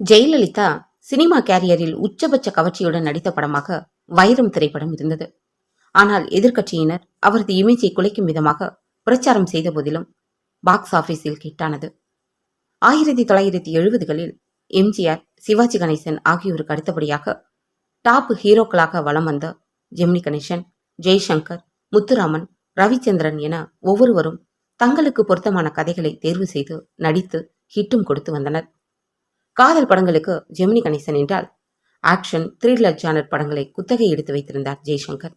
Jayalalithaa cinema கேரியரில் உச்சபட்ச கவர்ச்சியுடன் நடித்த படமாக வைரம் திரைப்படம் இருந்தது. ஆனால் எதிர்க்கட்சியினர் அவரது இமேஜை குலைக்கும் விதமாக பிரச்சாரம் செய்த போதிலும் பாக்ஸ் ஆபீஸில் கிட்டானது. ஆயிரத்தி தொள்ளாயிரத்தி எழுபதுகளில் எம்ஜிஆர் சிவாஜி கணேசன் ஆகியோருக்கு அடுத்தபடியாக டாப் ஹீரோக்களாக வலம் வந்த ஜெமினி கணேசன் ஜெய்சங்கர் முத்துராமன் ரவிச்சந்திரன் என ஒவ்வொருவரும் தங்களுக்கு பொருத்தமான கதைகளை தேர்வு செய்து நடித்து ஹிட்டும் கொடுத்து வந்தனர். காதல் படங்களுக்கு ஜெமினி கணேசன் என்றால் ஆக்ஷன் த்ரில்லர் ஜானர் படங்களை குத்தகை எடுத்து வைத்திருந்தார் ஜெய்சங்கர்.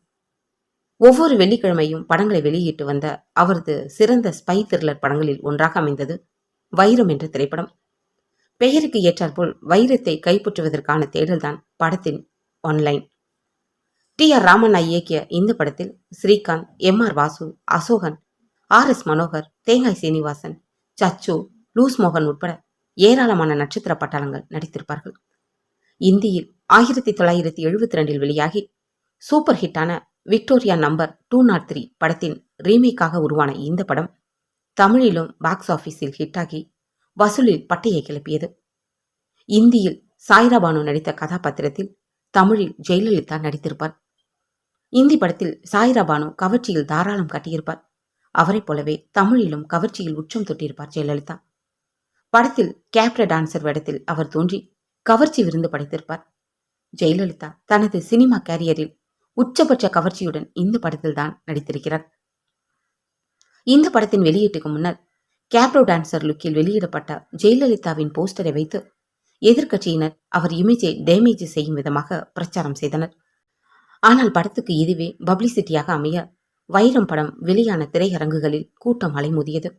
ஒவ்வொரு வெள்ளிக்கிழமையும் படங்களை வெளியிட்டு வந்த அவரது சிறந்த ஸ்பை த்ரில்லர் படங்களில் ஒன்றாக அமைந்தது வைரம் என்ற திரைப்படம். பெயருக்கு ஏற்றாற்போல் வைரத்தை கைப்பற்றுவதற்கான தேடல்தான் படத்தின் ஆன்லைன் டி ஆர் ராமண்ணா இயக்கிய இந்த படத்தில் Srikanth M R Vasu Asokan R S Manohar Thengai Srinivasan Sachu loose மோகன் உட்பட ஏராளமான நட்சத்திர பட்டாளங்கள் நடித்திருப்பார்கள். இந்தியில் ஆயிரத்தி தொள்ளாயிரத்தி எழுபத்தி ரெண்டில் வெளியாகி சூப்பர் ஹிட்டான Victoria number two nought three படத்தின் ரீமேக்காக உருவான இந்த படம் தமிழிலும் பாக்ஸ் ஆஃபீஸில் ஹிட்டாகி வசூலில் பட்டையை கிளப்பியது. இந்தியில் சாய்ரா பானு நடித்த கதாபாத்திரத்தில் தமிழில் ஜெயலலிதா நடித்திருப்பார். இந்தி படத்தில் சாய்ரா பானு கவர்ச்சியில் தாராளம் காட்டியிருப்பார். அவரைப் போலவே தமிழிலும் கவர்ச்சியில் உச்சம் தொட்டிருப்பார் ஜெயலலிதா. படத்தில் கேப்ர டான்சர் வேடத்தில் அவர் தோன்றி கவர்ச்சி விருந்து படைத்திருப்பார். ஜெயலலிதா தனது சினிமா கேரியரில் உச்சபட்ச கவர்ச்சியுடன் இந்த படத்தில் தான் நடித்திருக்கிறார். இந்த படத்தின் வெளியீட்டுக்கு முன்னர் கேப்ரோ டான்சர் லுக்கில் வெளியிடப்பட்ட ஜெயலலிதாவின் போஸ்டரை வைத்து எதிர்க்கட்சியினர் அவர் இமேஜை டேமேஜ் செய்யும் விதமாக பிரச்சாரம் செய்தனர். ஆனால் படத்துக்கு இதுவே பப்ளிசிட்டியாக அமைய வைரம் படம் வெளியான திரையரங்குகளில் கூட்டம் அலைமோதியது.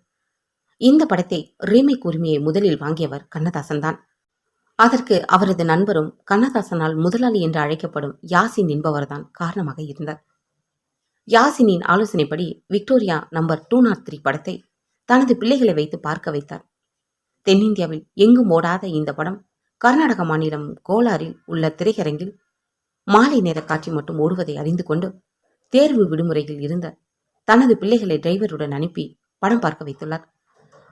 இந்த படத்தை ரீமேக் உரிமையை முதலில் வாங்கியவர் கண்ணதாசன் தான் அதற்கு அவரது நண்பரும் கண்ணதாசனால் முதலாளி என்று அழைக்கப்படும் யாசின் என்பவர்தான் காரணமாக இருந்தார். யாசினின் ஆலோசனைப்படி Victoria number two nought three படத்தை தனது பிள்ளைகளை வைத்து பார்க்க வைத்தார். தென்னிந்தியாவில் எங்கும் ஓடாத இந்த படம் கர்நாடக மாநிலம் கோலாரில் உள்ள திரையரங்கில் மாலை நேர காட்சி மட்டும் ஓடுவதை அறிந்து கொண்டு தேர்வு விடுமுறையில் இருந்த தனது பிள்ளைகளை டிரைவருடன் அனுப்பி படம் பார்க்க வைத்துள்ளார்.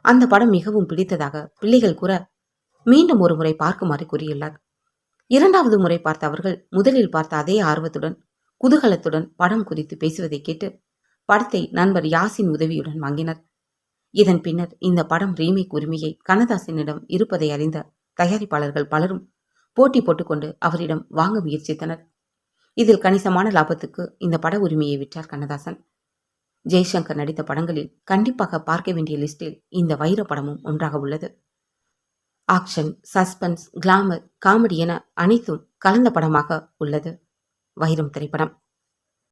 அந்த படம் மிகவும் பிடித்ததாக பிள்ளைகள் கூற மீண்டும் ஒரு முறை பார்க்குமாறு கூறியுள்ளார். இரண்டாவது முறை பார்த்த அவர்கள் முதலில் பார்த்த அதே ஆர்வத்துடன் குதூகலத்துடன் படம் குறித்து பேசுவதை கேட்டு படத்தை நண்பர் யாசின் உதவியுடன் வாங்கினர். இதன் பின்னர் இந்த படம் ரீமேக் உரிமையை கண்ணதாசனிடம் இருப்பதை அறிந்த தயாரிப்பாளர்கள் பலரும் போட்டி போட்டுக்கொண்டு அவரிடம் வாங்க முயற்சித்தனர். இதில் கணிசமான லாபத்துக்கு இந்த பட உரிமையை விற்றார் கண்ணதாசன். ஜெய்சங்கர் நடித்த படங்களில் கண்டிப்பாக பார்க்க வேண்டிய லிஸ்டில் இந்த வைர படமும் ஒன்றாக உள்ளது. ஆக்ஷன் சஸ்பென்ஸ் கிளாமர் காமெடி என அனைத்தும் கலந்த படமாக உள்ளது. வைரம் திரைப்படம்.